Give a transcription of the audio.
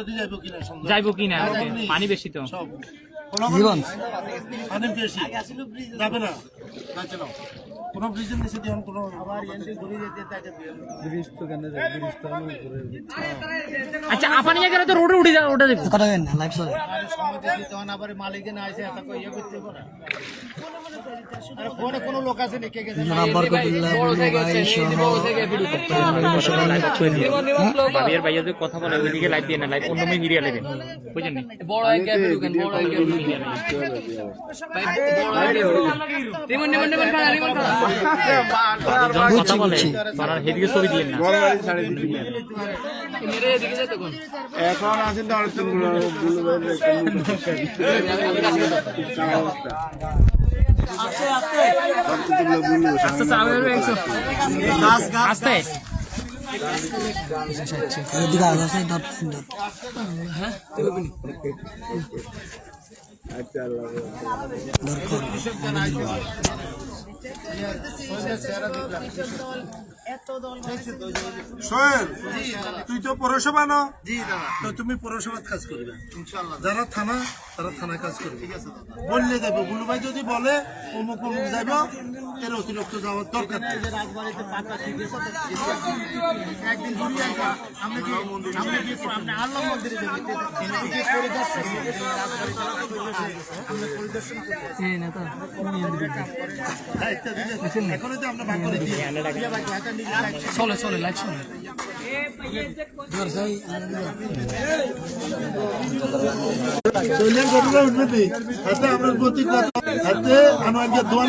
নদী যাইব কিনা যাইবো কি না ওকে, পানি বেশি তো। জীবন। পানি বেশি। যাবে না? যাচ্ছে ব্রিজের নিচে দিয়ে কোনো আবার এন্ট্রি ঘুরে যেতে তাকে আচ্ছা আপনি তো রোডে উঠে যা ওটা দেখো কথা না লাইভ চলে তখন আবার মালিকে না আসে এত ইয়ে করতে পারে আরে ফোনে কোনো লোক আছে নাকি? গেছে? জনাব বরকতুল্লাহ বলু ভাই ভাবিয়ার ভাইয়া যদি কথা বলে ওইদিকে লাইভ দিয়ে না লাইভ অন্য মেয়ে মিডিয়া লাইভে বুঝেন নি? বড় এক ক্যাফে ঢুকেন বড় এক ক্যাফে ঢুকেন ভাই বড় এক ক্যাফে ঢুকেন রিমন রিমন রিমন। খানা রিমন খানা কথা বলে তারা হেদিকে ছবি দিয়ে না। মেরে এদিকে যেতে কোন এখন আছেন তো আস্তে তুই তো পৌরসভা না? তো তুমি পৌরসভার কাজ করবে। যারা থানা তারা থানায় কাজ করবে বললে যাবে বুলু ভাই যদি বলে অমুক অমুক যাইব এর অতিরিক্ত যাওয়ার দরকার। চলে চলে চলে চলে গরুরা উঠবে হাতে আমরা গতি হাতে আমার যে দোয়ান